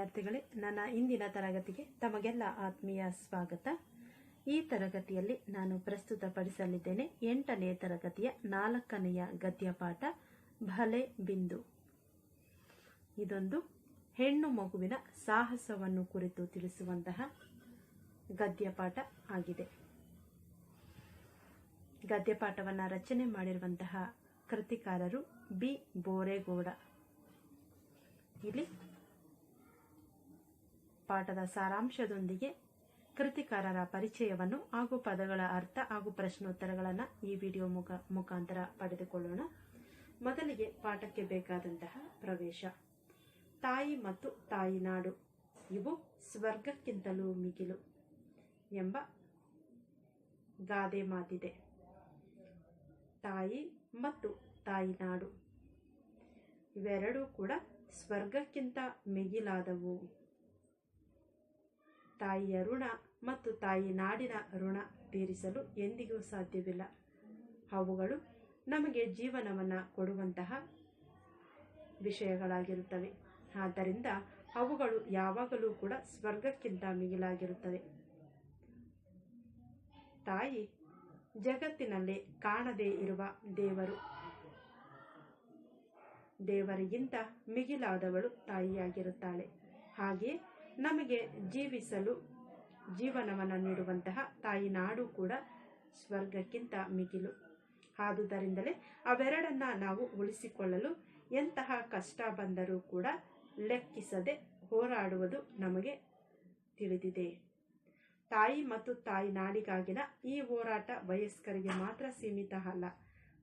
ವಿದ್ಯಾರ್ಥಿಗಳೇ, ನನ್ನ ಇಂದಿನ ತರಗತಿಗೆ ತಮಗೆಲ್ಲ ಆತ್ಮೀಯ ಸ್ವಾಗತ. ಈ ತರಗತಿಯಲ್ಲಿ ನಾನು ಪ್ರಸ್ತುತಪಡಿಸಲಿದ್ದೇನೆ ಎಂಟನೇ ತರಗತಿಯ ನಾಲ್ಕನೆಯ ಗದ್ಯಪಾಠ, ಭಲೆ ಬಿಂದು. ಇದೊಂದು ಹೆಣ್ಣು ಮಗುವಿನ ಸಾಹಸವನ್ನು ಕುರಿತು ತಿಳಿಸುವಂತಹ ಗದ್ಯಪಾಠ ಆಗಿದೆ. ಗದ್ಯಪಾಠವನ್ನು ರಚನೆ ಮಾಡಿರುವಂತಹ ಕೃತಿಕಾರರು ಬಿ. ಬೋರೇಗೌಡ. ಇಲ್ಲಿ ಪಾಠದ ಸಾರಾಂಶದೊಂದಿಗೆ ಕೃತಿಕಾರರ ಪರಿಚಯವನ್ನು ಹಾಗೂ ಪದಗಳ ಅರ್ಥ ಹಾಗೂ ಪ್ರಶ್ನೋತ್ತರಗಳನ್ನು ಈ ವಿಡಿಯೋ ಮುಖ ಮುಖಾಂತರ ಪಡೆದುಕೊಳ್ಳೋಣ. ಮೊದಲಿಗೆ ಪಾಠಕ್ಕೆ ಬೇಕಾದಂತಹ ಪ್ರವೇಶ. ತಾಯಿ ಮತ್ತು ತಾಯಿನಾಡು ಇವು ಸ್ವರ್ಗಕ್ಕಿಂತಲೂ ಮಿಗಿಲು ಎಂಬ ಗಾದೆ ಮಾತಿದೆ. ತಾಯಿ ಮತ್ತು ತಾಯಿನಾಡು ಇವೆರಡೂ ಕೂಡ ಸ್ವರ್ಗಕ್ಕಿಂತ ಮಿಗಿಲಾದವು. ತಾಯಿಯ ಋಣ ಮತ್ತು ತಾಯಿ ನಾಡಿನ ಋಣ ತೀರಿಸಲು ಎಂದಿಗೂ ಸಾಧ್ಯವಿಲ್ಲ. ಅವುಗಳು ನಮಗೆ ಜೀವನವನ್ನು ಕೊಡುವಂತಹ ವಿಷಯಗಳಾಗಿರುತ್ತವೆ. ಆದ್ದರಿಂದ ಅವುಗಳು ಯಾವಾಗಲೂ ಕೂಡ ಸ್ವರ್ಗಕ್ಕಿಂತ ಮಿಗಿಲಾಗಿರುತ್ತವೆ. ತಾಯಿ ಜಗತ್ತಿನಲ್ಲಿ ಕಾಣದೇ ಇರುವ ದೇವರು. ದೇವರಿಗಿಂತ ಮಿಗಿಲಾದವಳು ತಾಯಿಯಾಗಿರುತ್ತಾಳೆ. ಹಾಗೆಯೇ ನಮಗೆ ಜೀವಿಸಲು ಜೀವನವನ್ನು ನೀಡುವಂತಹ ತಾಯಿ ನಾಡು ಕೂಡ ಸ್ವರ್ಗಕ್ಕಿಂತ ಮಿಗಿಲು. ಆದುದರಿಂದಲೇ ಅವೆರಡನ್ನ ನಾವು ಉಳಿಸಿಕೊಳ್ಳಲು ಎಂತಹ ಕಷ್ಟ ಬಂದರೂ ಕೂಡ ಲೆಕ್ಕಿಸದೆ ಹೋರಾಡುವುದು ನಮಗೆ ತಿಳಿದಿದೆ. ತಾಯಿ ಮತ್ತು ತಾಯಿ ನಾಡಿಗಾಗಿನ ಈ ಹೋರಾಟ ವಯಸ್ಕರಿಗೆ ಮಾತ್ರ ಸೀಮಿತ ಅಲ್ಲ.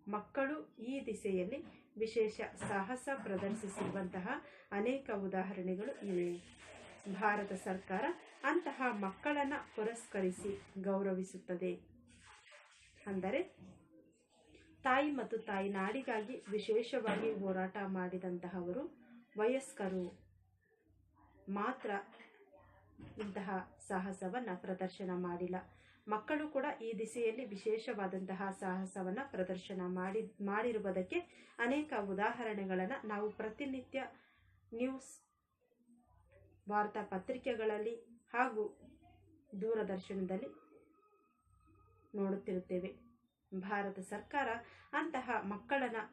ಮಕ್ಕಳು ಈ ದಿಸೆಯಲ್ಲಿ ವಿಶೇಷ ಸಾಹಸ ಪ್ರದರ್ಶಿಸಿರುವಂತಹ ಅನೇಕ ಉದಾಹರಣೆಗಳು ಇವೆ. ಭಾರತ ಸರ್ಕಾರ ಅಂತಹ ಮಕ್ಕಳನ್ನು ಪುರಸ್ಕರಿಸಿ ಗೌರವಿಸುತ್ತದೆ. ಅಂದರೆ ತಾಯಿ ಮತ್ತು ತಾಯಿ ನಾಡಿಗಾಗಿ ವಿಶೇಷವಾಗಿ ಹೋರಾಟ ಮಾಡಿದಂತಹವರು ವಯಸ್ಕರು ಮಾತ್ರ ಇಂತಹ ಸಾಹಸವನ್ನು ಪ್ರದರ್ಶನ ಮಾಡಿಲ್ಲ. ಮಕ್ಕಳು ಕೂಡ ಈ ದಿಸೆಯಲ್ಲಿ ವಿಶೇಷವಾದಂತಹ ಸಾಹಸವನ್ನು ಪ್ರದರ್ಶನ ಮಾಡಿ, ಮಾಡಿರುವುದಕ್ಕೆ ಅನೇಕ ಉದಾಹರಣೆಗಳನ್ನು ನಾವು ಪ್ರತಿನಿತ್ಯ ನ್ಯೂಸ್ ವಾರ್ತಾ ಪತ್ರಿಕೆಗಳಲ್ಲಿ ಹಾಗೂ ದೂರದರ್ಶನದಲ್ಲಿ ನೋಡುತ್ತಿರುತ್ತೇವೆ. ಭಾರತ ಸರ್ಕಾರ ಅಂತಹ ಮಕ್ಕಳನ್ನು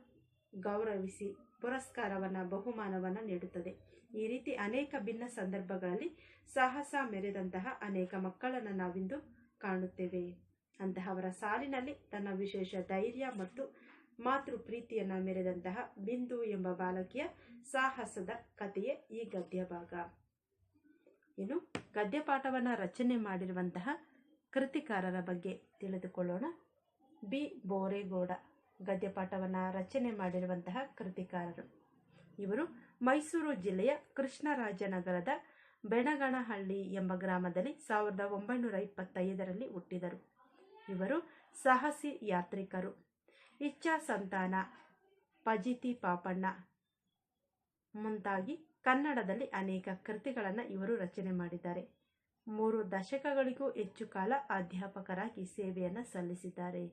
ಗೌರವಿಸಿ ಪುರಸ್ಕಾರವನ್ನು, ಬಹುಮಾನವನ್ನು ನೀಡುತ್ತದೆ. ಈ ರೀತಿ ಅನೇಕ ಭಿನ್ನ ಸಂದರ್ಭಗಳಲ್ಲಿ ಸಾಹಸ ಮೆರೆದಂತಹ ಅನೇಕ ಮಕ್ಕಳನ್ನು ನಾವಿಂದು ಕಾಣುತ್ತೇವೆ. ಅಂತಹವರ ಸಾಲಿನಲ್ಲಿ ತನ್ನ ವಿಶೇಷ ಧೈರ್ಯ ಮತ್ತು ಮಾತೃ ಪ್ರೀತಿಯನ್ನು ಮೆರೆದಂತಹ ಬಿಂದು ಎಂಬ ಬಾಲಕಿಯ ಸಾಹಸದ ಕಥೆಯೇ ಈ ಗದ್ಯ ಭಾಗ ಇನ್ನು ಗದ್ಯಪಾಠವನ್ನು ರಚನೆ ಮಾಡಿರುವಂತಹ ಕೃತಿಕಾರರ ಬಗ್ಗೆ ತಿಳಿದುಕೊಳ್ಳೋಣ. ಬಿ. ಬೋರೇಗೌಡ ಗದ್ಯಪಾಠವನ್ನು ರಚನೆ ಮಾಡಿರುವಂತಹ ಕೃತಿಕಾರರು. ಇವರು ಮೈಸೂರು ಜಿಲ್ಲೆಯ ಕೃಷ್ಣರಾಜನಗರದ ಬೆಣಗಣಹಳ್ಳಿ ಎಂಬ ಗ್ರಾಮದಲ್ಲಿ ಸಾವಿರದ ಒಂಬೈನೂರ ಇಪ್ಪತ್ತೈದರಲ್ಲಿ ಹುಟ್ಟಿದರು. ಇವರು ಸಾಹಸಿ ಯಾತ್ರಿಕರು. ಇಚ್ಛಾ ಸಂತಾನ ಪಜಿತಿ ಪಾಪಣ್ಣ ಮುಂತಾಗಿ ಕನ್ನಡದಲ್ಲಿ ಅನೇಕ ಕೃತಿಗಳನ್ನು ಇವರು ರಚನೆ ಮಾಡಿದ್ದಾರೆ. ಮೂರು ದಶಕಗಳಿಗೂ ಹೆಚ್ಚು ಕಾಲ ಅಧ್ಯಾಪಕರಾಗಿ ಸೇವೆಯನ್ನು ಸಲ್ಲಿಸಿದ್ದಾರೆ.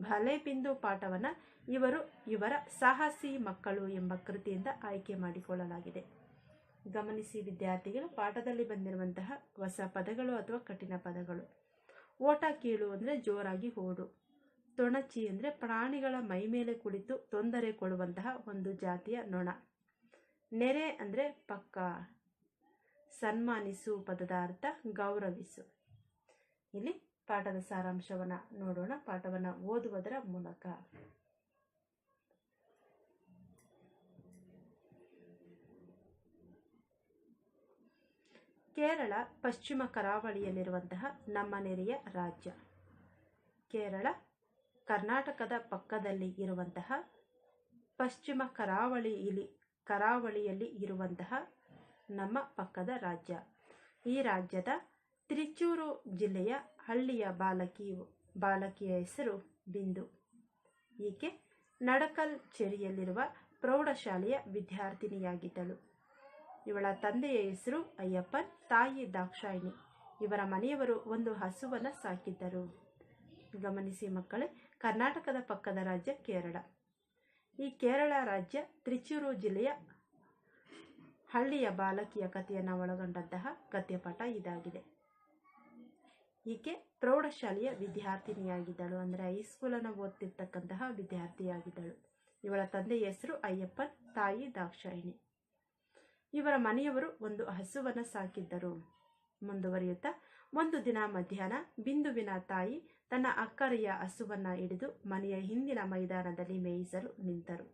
ಭಲೆ ಬಿಂದು ಪಾಠವನ್ನು ಇವರು ಇವರ ಸಾಹಸಿ ಮಕ್ಕಳು ಎಂಬ ಕೃತಿಯಿಂದ ಆಯ್ಕೆ ಮಾಡಿಕೊಳ್ಳಲಾಗಿದೆ. ಗಮನಿಸಿ ವಿದ್ಯಾರ್ಥಿಗಳು, ಪಾಠದಲ್ಲಿ ಬಂದಿರುವಂತಹ ಹೊಸ ಪದಗಳು ಅಥವಾ ಕಠಿಣ ಪದಗಳು. ಓಟ ಕೀಳು ಅಂದರೆ ಜೋರಾಗಿ ಓಡು. ತೊಣಚಿ ಅಂದರೆ ಪ್ರಾಣಿಗಳ ಮೈ ಮೇಲೆ ಕುಳಿತು ತೊಂದರೆ ಕೊಡುವಂತಹ ಒಂದು ಜಾತಿಯ ನೊಣ. ನೆರೆ ಅಂದರೆ ಪಕ್ಕ. ಸನ್ಮಾನಿಸು ಪದದ ಅರ್ಥ ಗೌರವಿಸು. ಇಲ್ಲಿ ಪಾಠದ ಸಾರಾಂಶವನ್ನು ನೋಡೋಣ. ಪಾಠವನ್ನು ಓದುವುದರ ಮೂಲಕ. ಕೇರಳ ಪಶ್ಚಿಮ ಕರಾವಳಿಯಲ್ಲಿರುವಂತಹ ನಮ್ಮ ನೆರೆಯ ರಾಜ್ಯ. ಕೇರಳ ಕರ್ನಾಟಕದ ಪಕ್ಕದಲ್ಲಿ ಇರುವಂತಹ ಪಶ್ಚಿಮ ಕರಾವಳಿಯಲ್ಲಿ ಕರಾವಳಿಯಲ್ಲಿ ಇರುವಂತಹ ನಮ್ಮ ಪಕ್ಕದ ರಾಜ್ಯ. ಈ ರಾಜ್ಯದ ತ್ರಿಚೂರು ಜಿಲ್ಲೆಯ ಹಳ್ಳಿಯ ಬಾಲಕಿಯು ಬಾಲಕಿಯ ಹೆಸರು ಬಿಂದು. ಈಕೆ ನಡಕಲ್ ಚೆರಿಯಲ್ಲಿರುವ ಪ್ರೌಢಶಾಲೆಯ ವಿದ್ಯಾರ್ಥಿನಿಯಾಗಿದ್ದಳು. ಇವಳ ತಂದೆಯ ಹೆಸರು ಅಯ್ಯಪ್ಪನ್, ತಾಯಿ ದಾಕ್ಷಾಯಿಣಿ. ಇವರ ಮನೆಯವರು ಒಂದು ಹಸುವನ್ನು ಸಾಕಿದ್ದರು. ಗಮನಿಸಿ ಮಕ್ಕಳೇ, ಕರ್ನಾಟಕದ ಪಕ್ಕದ ರಾಜ್ಯ ಕೇರಳ. ಈ ಕೇರಳ ರಾಜ್ಯ ತ್ರಿಚೂರು ಜಿಲ್ಲೆಯ ಹಳ್ಳಿಯ ಬಾಲಕಿಯ ಕಥೆಯನ್ನು ಒಳಗೊಂಡಂತಹ ಗದ್ಯಪಾಠ ಇದಾಗಿದೆ. ಈಕೆ ಪ್ರೌಢಶಾಲೆಯ ವಿದ್ಯಾರ್ಥಿನಿಯಾಗಿದ್ದಳು. ಅಂದರೆ ಹೈಸ್ಕೂಲನ್ನು ಓದ್ತಿರ್ತಕ್ಕಂತಹ ವಿದ್ಯಾರ್ಥಿಯಾಗಿದ್ದಳು. ಇವಳ ತಂದೆಯ ಹೆಸರು ಅಯ್ಯಪ್ಪನ್, ತಾಯಿ ದಾಕ್ಷಾಯಿಣಿ. ಇವರ ಮನೆಯವರು ಒಂದು ಹಸುವನ್ನು ಸಾಕಿದ್ದರು. ಮುಂದುವರಿಯುತ್ತಾ ಒಂದು ದಿನ ಮಧ್ಯಾಹ್ನ ಬಿಂದುವಿನ ತಾಯಿ ತನ್ನ ಅಕ್ಕರೆಯ ಹಸುವನ್ನು ಹಿಡಿದು ಮನೆಯ ಹಿಂದಿನ ಮೈದಾನದಲ್ಲಿ ಮೇಯಿಸಲು ನಿಂತರು.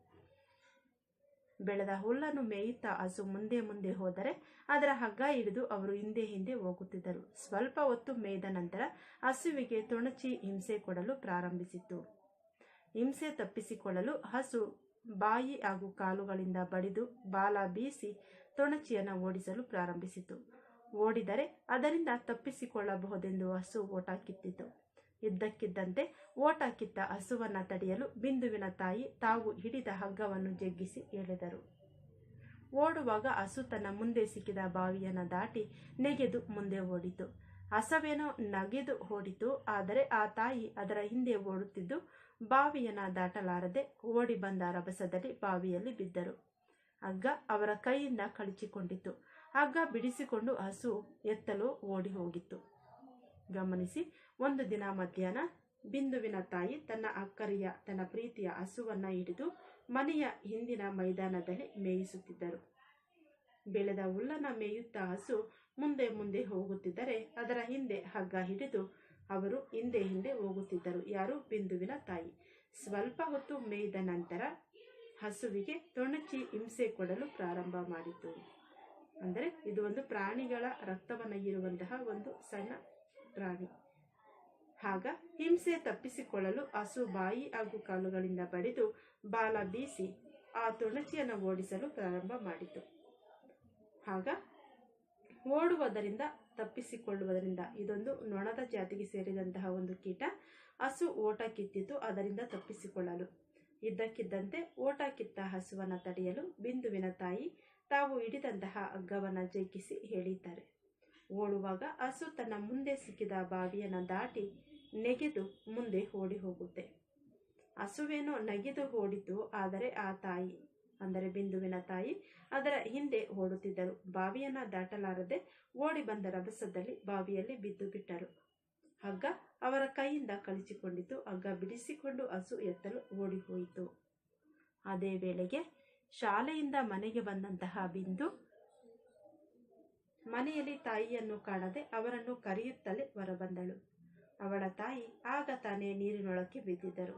ಬೆಳೆದ ಹುಲ್ಲನ್ನು ಮೇಯುತ್ತಾ ಹಸು ಮುಂದೆ ಮುಂದೆ ಹೋದರೆ ಅದರ ಹಗ್ಗ ಹಿಡಿದು ಅವರು ಹಿಂದೆ ಹಿಂದೆ ಹೋಗುತ್ತಿದ್ದರು. ಸ್ವಲ್ಪ ಹೊತ್ತು ಮೇಯ್ದ ನಂತರ ಹಸುವಿಗೆ ತೊಣಚಿ ಹಿಂಸೆ ಕೊಡಲು ಪ್ರಾರಂಭಿಸಿತು ಹಿಂಸೆ ತಪ್ಪಿಸಿಕೊಳ್ಳಲು ಹಸು ಬಾಯಿ ಹಾಗೂ ಕಾಲುಗಳಿಂದ ಬಡಿದು ಬಾಲ ಬೀಸಿ ತೊಣಚಿಯನ್ನು ಓಡಿಸಲು ಪ್ರಾರಂಭಿಸಿತು. ಓಡಿದರೆ ಅದರಿಂದ ತಪ್ಪಿಸಿಕೊಳ್ಳಬಹುದೆಂದು ಹಸು ಓಟ ಕಿತ್ತಿತು. ಇದ್ದಕ್ಕಿದ್ದಂತೆ ಓಟ ಕಿತ್ತ ಹಸುವನ್ನ ತಡೆಯಲು ಬಿಂದುವಿನ ತಾಯಿ ತಾವು ಹಿಡಿದ ಹಗ್ಗವನ್ನು ಜಗ್ಗಿಸಿ ಎಳೆದರು. ಓಡುವಾಗ ಹಸು ತನ್ನ ಮುಂದೆ ಸಿಕ್ಕಿದ ಬಾವಿಯನ್ನು ದಾಟಿ ನೆಗೆದು ಮುಂದೆ ಓಡಿತು. ಹಸವೇನೋ ನಗೆದು ಓಡಿತು, ಆದರೆ ಆ ತಾಯಿ ಅದರ ಹಿಂದೆ ಓಡುತ್ತಿದ್ದು ಬಾವಿಯನ್ನು ದಾಟಲಾರದೆ ಓಡಿ ಬಂದ ರಭಸದಲ್ಲಿ ಬಾವಿಯಲ್ಲಿ ಬಿದ್ದರು. ಹಗ್ಗ ಅವರ ಕೈಯಿಂದ ಕಳಚಿಕೊಂಡಿತು ಹಗ್ಗ ಬಿಡಿಸಿಕೊಂಡು ಹಸು ಎತ್ತಲು ಓಡಿ ಹೋಗಿತ್ತು. ಗಮನಿಸಿ ಒಂದು ದಿನ ಮಧ್ಯಾಹ್ನ ಬಿಂದುವಿನ ತಾಯಿ ತನ್ನ ಅಕ್ಕರಿಯ ತನ್ನ ಪ್ರೀತಿಯ ಹಸುವನ್ನ ಹಿಡಿದು ಮನೆಯ ಹಿಂದಿನ ಮೈದಾನದಲ್ಲಿ ಮೇಯಿಸುತ್ತಿದ್ದರು. ಬೆಳೆದ ಹುಲ್ಲನ್ನ ಮೇಯುತ್ತಾ ಹಸು ಮುಂದೆ ಮುಂದೆ ಹೋಗುತ್ತಿದ್ದರೆ ಅದರ ಹಿಂದೆ ಹಗ್ಗ ಹಿಡಿದು ಅವರು ಹಿಂದೆ ಹಿಂದೆ ಹೋಗುತ್ತಿದ್ದರು. ಯಾರು? ಬಿಂದುವಿನ ತಾಯಿ. ಸ್ವಲ್ಪ ಹೊತ್ತು ಮೇಯ್ದ ನಂತರ ಹಸುವಿಗೆ ತೊಣಚಿ ಹಿಂಸೆ ಕೊಡಲು ಪ್ರಾರಂಭ ಮಾಡಿತು. ಅಂದರೆ ಇದು ಒಂದು ಪ್ರಾಣಿಗಳ ರಕ್ತವನ್ನು ಇರುವಂತಹ ಒಂದು ಸಣ್ಣ ಪ್ರಾಣಿ. ಆಗ ಹಿಂಸೆ ತಪ್ಪಿಸಿಕೊಳ್ಳಲು ಹಸು ಬಾಯಿ ಹಾಗೂ ಕಾಲುಗಳಿಂದ ಬಡಿದು ಬಾಲ ಬೀಸಿ ಆ ತುಣಚಿಯನ್ನು ಓಡಿಸಲು ಪ್ರಾರಂಭ ಮಾಡಿತು. ಆಗ ಓಡುವುದರಿಂದ, ತಪ್ಪಿಸಿಕೊಳ್ಳುವುದರಿಂದ ಇದೊಂದು ನೊಣದ ಜಾತಿಗೆ ಸೇರಿದಂತಹ ಒಂದು ಕೀಟ. ಹಸು ಓಟ ಕಿತ್ತಿತು, ಅದರಿಂದ ತಪ್ಪಿಸಿಕೊಳ್ಳಲು. ಇದ್ದಕ್ಕಿದ್ದಂತೆ ಓಟ ಕಿತ್ತ ಹಸುವನ್ನು ತಡೆಯಲು ಬಿಂದುವಿನ ತಾಯಿ ತಾವು ಹಿಡಿದಂತಹ ಹಗ್ಗವನ್ನು ಜಗ್ಗಿಸಿ ಹೇಳಿದ್ದಾರೆ. ಓಡುವಾಗ ಹಸು ತನ್ನ ಮುಂದೆ ಸಿಕ್ಕಿದ ಬಾವಿಯನ್ನು ದಾಟಿ ನೆಗೆದು ಮುಂದೆ ಓಡಿ ಹೋಗುತ್ತೆ. ಹಸುವೇನೋ ನಗೆದು ಓಡಿತು, ಆದರೆ ಆ ತಾಯಿ, ಅಂದರೆ ಬಿಂದುವಿನ ತಾಯಿ, ಅದರ ಹಿಂದೆ ಓಡುತ್ತಿದ್ದರು. ಬಾವಿಯನ್ನ ದಾಟಲಾರದೆ ಓಡಿ ಬಂದ ರಭಸದಲ್ಲಿ ಬಾವಿಯಲ್ಲಿ ಬಿದ್ದು ಬಿಟ್ಟರು. ಹಗ್ಗ ಅವರ ಕೈಯಿಂದ ಕಳಿಸಿಕೊಂಡಿತು. ಹಗ್ಗ ಬಿಡಿಸಿಕೊಂಡು ಹಸು ಎತ್ತಲು ಓಡಿ ಹೋಯಿತು. ಅದೇ ವೇಳೆಗೆ ಶಾಲೆಯಿಂದ ಮನೆಗೆ ಬಂದಂತಹ ಬಿಂದು, ಮನೆಯಲ್ಲಿ ತಾಯಿಯನ್ನು ಕಾಣದೆ ಅವರನ್ನು ಕರೆಯುತ್ತಲೇ ಹೊರಬಂದಳು. ಅವಳ ತಾಯಿ ಆಗ ತಾನೇ ನೀರಿನೊಳಕ್ಕೆ ಬಿದ್ದಿದ್ದರು.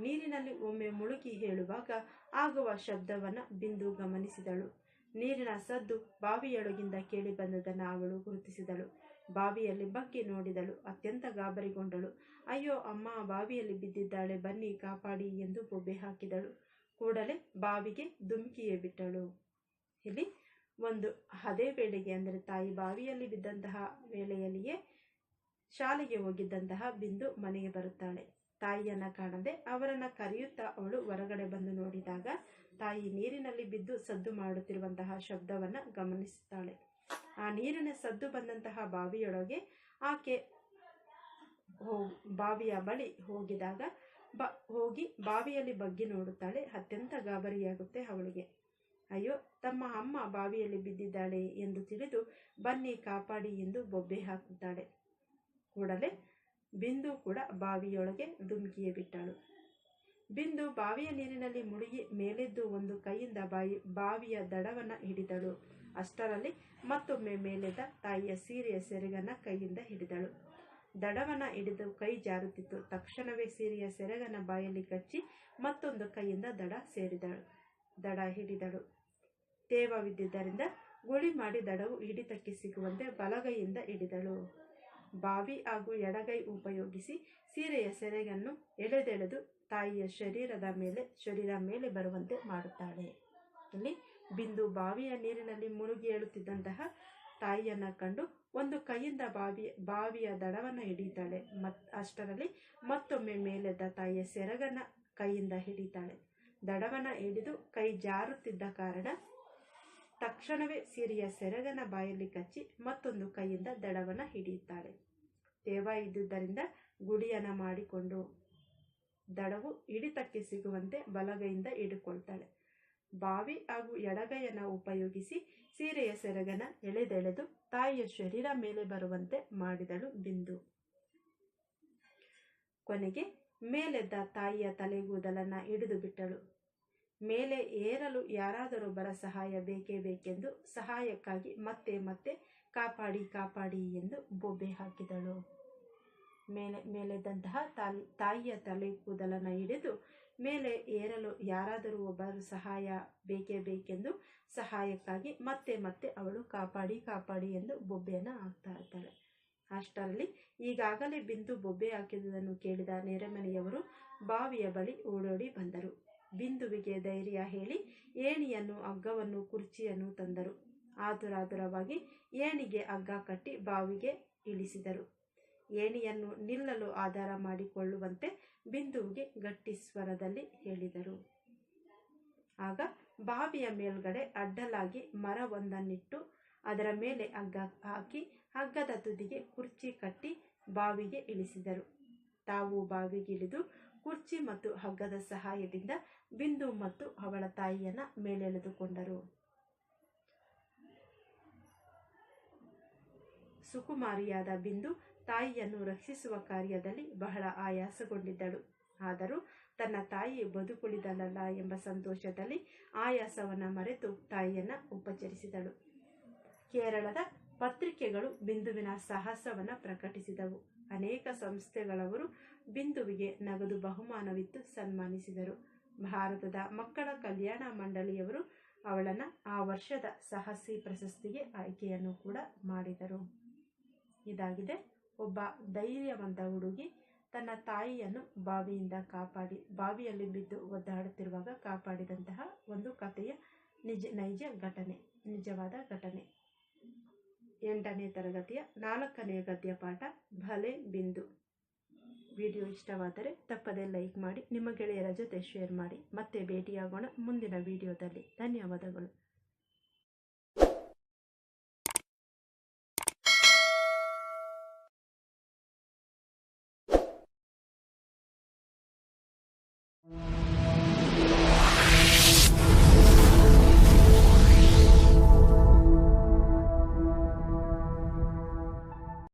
ನೀರಿನಲ್ಲಿ ಒಮ್ಮೆ ಮುಳುಗಿ ಹೇಳುವಾಗ ಆಗುವ ಶಬ್ದವನ್ನು ಬಿಂದು ಗಮನಿಸಿದಳು. ನೀರಿನ ಸದ್ದು ಬಾವಿಯೊಳಗಿಂದ ಕೇಳಿ ಬಂದದನ್ನು ಅವಳು ಗುರುತಿಸಿದಳು. ಬಾವಿಯಲ್ಲಿ ಬಗ್ಗಿ ನೋಡಿದಳು. ಅತ್ಯಂತ ಗಾಬರಿಗೊಂಡಳು. ಅಯ್ಯೋ ಅಮ್ಮ, ಬಾವಿಯಲ್ಲಿ ಬಿದ್ದಿದ್ದಾಳೆ, ಬನ್ನಿ ಕಾಪಾಡಿ ಎಂದು ಬೊಬ್ಬೆ ಹಾಕಿದಳು. ಕೂಡಲೇ ಬಾವಿಗೆ ಧುಮುಕಿಯೇ ಬಿಟ್ಟಳು. ಇಲ್ಲಿ ಒಂದು ಅದೇ ವೇಳೆಗೆ ಅಂದರೆ ತಾಯಿ ಬಾವಿಯಲ್ಲಿ ಬಿದ್ದಂತಹ ವೇಳೆಯಲ್ಲಿಯೇ ಶಾಲೆಗೆ ಹೋಗಿದ್ದಂತಹ ಬಿಂದು ಮನೆಗೆ ಬರುತ್ತಾಳೆ. ತಾಯಿಯನ್ನ ಕಾಣದೆ ಅವರನ್ನ ಕರೆಯುತ್ತಾ ಅವಳು ಹೊರಗಡೆ ಬಂದು ನೋಡಿದಾಗ ತಾಯಿ ನೀರಿನಲ್ಲಿ ಬಿದ್ದು ಸದ್ದು ಮಾಡುತ್ತಿರುವಂತಹ ಶಬ್ದವನ್ನ ಗಮನಿಸುತ್ತಾಳೆ. ಆ ನೀರಿನ ಸದ್ದು ಬಂದಂತಹ ಬಾವಿಯೊಳಗೆ ಆಕೆ ಬಾವಿಯ ಬಳಿ ಹೋಗಿದಾಗ ಬ, ಹೋಗಿ ಬಾವಿಯಲ್ಲಿ ಬಗ್ಗಿ ನೋಡುತ್ತಾಳೆ. ಅತ್ಯಂತ ಗಾಬರಿಯಾಗುತ್ತೆ ಅವಳಿಗೆ. ಅಯ್ಯೋ, ತಮ್ಮ ಅಮ್ಮ ಬಾವಿಯಲ್ಲಿ ಬಿದ್ದಿದ್ದಾಳೆ ಎಂದು ತಿಳಿದು ಬನ್ನಿ ಕಾಪಾಡಿ ಎಂದು ಬೊಬ್ಬೆ ಹಾಕುತ್ತಾಳೆ. ಕೂಡಲೇ ಬಿಂದು ಕೂಡ ಬಾವಿಯೊಳಗೆ ಧುಮುಕಿಯೇ ಬಿಟ್ಟಳು ಬಿಂದು ಬಾವಿಯ ನೀರಿನಲ್ಲಿ ಮುಳುಗಿ ಮೇಲೆದ್ದು ಒಂದು ಕೈಯಿಂದ ಬಾಯಿ, ಬಾವಿಯ ದಡವನ್ನು ಹಿಡಿದಳು. ಅಷ್ಟರಲ್ಲಿ ಮತ್ತೊಮ್ಮೆ ಮೇಲೆದ್ದ ತಾಯಿಯ ಸೀರೆಯ ಸೆರಗನ್ನು ಕೈಯಿಂದ ಹಿಡಿದಳು. ದಡವನ್ನು ಹಿಡಿದು ಕೈ ಜಾರುತ್ತಿತ್ತು. ತಕ್ಷಣವೇ ಸೀರೆಯ ಸೆರಗನ ಬಾಯಲ್ಲಿ ಕಚ್ಚಿ ಮತ್ತೊಂದು ಕೈಯಿಂದ ದಡ ಸೇರಿದಳು. ದಡ ಹಿಡಿದಳು. ತೇವವಿದ್ದುದರಿಂದ ಗುಳಿ ಮಾಡಿ ದಡವು ಹಿಡಿತಕ್ಕೆ ಸಿಗುವಂತೆ ಬಲಗೈಯಿಂದ ಹಿಡಿದಳು. ಬಾವಿ ಹಾಗೂ ಎಡಗೈ ಉಪಯೋಗಿಸಿ ಸೀರೆಯ ಸೆರೆಯನ್ನು ಎಳೆದೆಳೆದು ತಾಯಿಯ ಶರೀರದ ಮೇಲೆ, ಶರೀರ ಮೇಲೆ ಬರುವಂತೆ ಮಾಡುತ್ತಾಳೆ. ಇಲ್ಲಿ ಬಿಂದು ಬಾವಿಯ ನೀರಿನಲ್ಲಿ ಮುಳುಗಿ ಏಳುತ್ತಿದ್ದಂತಹ ತಾಯಿಯನ್ನು ಕಂಡು ಒಂದು ಕೈಯಿಂದ ಬಾವಿ, ಬಾವಿಯ ದಡವನ್ನು ಹಿಡಿತಾಳೆ ಮತ್, ಅಷ್ಟರಲ್ಲಿ ಮತ್ತೊಮ್ಮೆ ಮೇಲೆದ್ದ ತಾಯಿಯ ಸೆರಗನ್ನ ಕೈಯಿಂದ ಹಿಡಿತಾಳೆ ದಡವನ್ನ ಹಿಡಿದು ಕೈ ಜಾರುತ್ತಿದ್ದ ಕಾರಣ ತಕ್ಷಣವೇ ಸೀರೆಯ ಸೆರಗನ ಬಾಯಲ್ಲಿ ಕಚ್ಚಿ ಮತ್ತೊಂದು ಕೈಯಿಂದ ದಡವನ್ನ ಹಿಡಿಯುತ್ತಾಳೆ. ದೇವ ಇದ್ದುದರಿಂದ ಗುಡಿಯನ ಮಾಡಿಕೊಂಡು ದಡವು ಹಿಡಿತಕ್ಕೆ ಸಿಗುವಂತೆ ಬಲಗೈಯಿಂದ ಹಿಡಿಕೊಳ್ತಾಳೆ. ಬಾವಿ ಹಾಗೂ ಎಡಗೈಯನ್ನು ಉಪಯೋಗಿಸಿ ಸೀರೆಯ ಸೆರಗನ ಎಳೆದೆಳೆದು ತಾಯಿಯ ಶರೀರ ಮೇಲೆ ಬರುವಂತೆ ಮಾಡಿದಳು ಬಿಂದು. ಕೊನೆಗೆ ಮೇಲೆದ್ದ ತಾಯಿಯ ತಲೆಗೂದಲನ್ನ ಹಿಡಿದು ಬಿಟ್ಟಳು. ಮೇಲೆ ಏರಲು ಯಾರಾದರೊಬ್ಬರ ಸಹಾಯ ಬೇಕೇ ಬೇಕೆಂದು ಸಹಾಯಕ್ಕಾಗಿ ಮತ್ತೆ ಮತ್ತೆ ಕಾಪಾಡಿ ಕಾಪಾಡಿ ಎಂದು ಬೊಬ್ಬೆ ಹಾಕಿದಳು. ಮೇಲೆ, ಮೇಲೆದ್ದಂತಹ ತಾಯಿಯ ತಲೆ ಕೂದಲನ್ನು ಹಿಡಿದು ಮೇಲೆ ಏರಲು ಯಾರಾದರೂ ಒಬ್ಬರು ಸಹಾಯ ಬೇಕೇ ಬೇಕೆಂದು ಸಹಾಯಕ್ಕಾಗಿ ಮತ್ತೆ ಮತ್ತೆ ಅವಳು ಕಾಪಾಡಿ ಕಾಪಾಡಿ ಎಂದು ಬೊಬ್ಬೆಯನ್ನು ಹಾಕ್ತಾ ಇರ್ತಾಳೆ. ಅಷ್ಟರಲ್ಲಿ ಈಗಾಗಲೇ ಬಿಂದು ಬೊಬ್ಬೆ ಹಾಕಿದುದನ್ನು ಕೇಳಿದ ನೆರೆಮನೆಯವರು ಬಾವಿಯ ಬಳಿ ಓಡೋಡಿ ಬಂದರು. ಬಿಂದುವಿಗೆ ಧೈರ್ಯ ಹೇಳಿ ಏಣಿಯನ್ನು, ಹಗ್ಗವನ್ನು, ಕುರ್ಚಿಯನ್ನು ತಂದರು. ಆತುರಾತುರವಾಗಿ ಏಣಿಗೆ ಹಗ್ಗ ಕಟ್ಟಿ ಬಾವಿಗೆ ಇಳಿಸಿದರು. ಏಣಿಯನ್ನು ನಿಲ್ಲಲು ಆಧಾರ ಮಾಡಿಕೊಳ್ಳುವಂತೆ ಬಿಂದುವಿಗೆ ಗಟ್ಟಿ ಸ್ವರದಲ್ಲಿ ಹೇಳಿದರು. ಆಗ ಬಾವಿಯ ಮೇಲ್ಗಡೆ ಅಡ್ಡಲಾಗಿ ಮರವೊಂದನ್ನಿಟ್ಟು ಅದರ ಮೇಲೆ ಹಗ್ಗ ಹಾಕಿ ಹಗ್ಗದ ತುದಿಗೆ ಕುರ್ಚಿ ಕಟ್ಟಿ ಬಾವಿಗೆ ಇಳಿಸಿದರು. ತಾವು ಬಾವಿಗಿಳಿದು ಕುರ್ಚಿ ಮತ್ತು ಹಗ್ಗದ ಸಹಾಯದಿಂದ ಬಿಂದು ಮತ್ತು ಅವಳ ತಾಯಿಯನ್ನ ಮೇಲೆಳೆದುಕೊಂಡರು. ಸುಕುಮಾರಿಯಾದ ಬಿಂದು ತಾಯಿಯನ್ನು ರಕ್ಷಿಸುವ ಕಾರ್ಯದಲ್ಲಿ ಬಹಳ ಆಯಾಸಗೊಂಡಿದ್ದಳು. ಆದರೂ ತನ್ನ ತಾಯಿ ಬದುಕುಳಿದಳಲ್ಲ ಎಂಬ ಸಂತೋಷದಲ್ಲಿ ಆಯಾಸವನ್ನು ಮರೆತು ತಾಯಿಯನ್ನ ಉಪಚರಿಸಿದಳು. ಕೇರಳದ ಪತ್ರಿಕೆಗಳು ಬಿಂದುವಿನ ಸಾಹಸವನ್ನು ಪ್ರಕಟಿಸಿದವು. ಅನೇಕ ಸಂಸ್ಥೆಗಳವರು ಬಿಂದುವಿಗೆ ನಗದು ಬಹುಮಾನವಿತ್ತು ಸನ್ಮಾನಿಸಿದರು. ಭಾರತದ ಮಕ್ಕಳ ಕಲ್ಯಾಣ ಮಂಡಳಿಯವರು ಅವಳನ್ನು ಆ ವರ್ಷದ ಸಾಹಸಿ ಪ್ರಶಸ್ತಿಗೆ ಆಯ್ಕೆಯನ್ನು ಕೂಡ ಮಾಡಿದರು. ಇದಾಗಿದೆ, ಒಬ್ಬ ಧೈರ್ಯವಂತ ಹುಡುಗಿ ತನ್ನ ತಾಯಿಯನ್ನು ಬಾವಿಯಿಂದ ಕಾಪಾಡಿ, ಬಾವಿಯಲ್ಲಿ ಬಿದ್ದು ಒದ್ದಾಡುತ್ತಿರುವಾಗ ಕಾಪಾಡಿದಂತಹ ಒಂದು ಕಥೆಯ ನಿಜ, ನೈಜ ಘಟನೆ, ನಿಜವಾದ ಘಟನೆ. ಎಂಟನೇ ತರಗತಿಯ ನಾಲ್ಕನೆಯ ಗದ್ಯ ಪಾಠ ಭಲೆ ಬಿಂದು. ವಿಡಿಯೋ ಇಷ್ಟವಾದರೆ ತಪ್ಪದೇ ಲೈಕ್ ಮಾಡಿ, ನಿಮ್ಮ ಗೆಳೆಯರ ಜೊತೆ ಶೇರ್ ಮಾಡಿ. ಮತ್ತೆ ಭೇಟಿಯಾಗೋಣ ಮುಂದಿನ ವಿಡಿಯೋದಲ್ಲಿ. ಧನ್ಯವಾದಗಳು.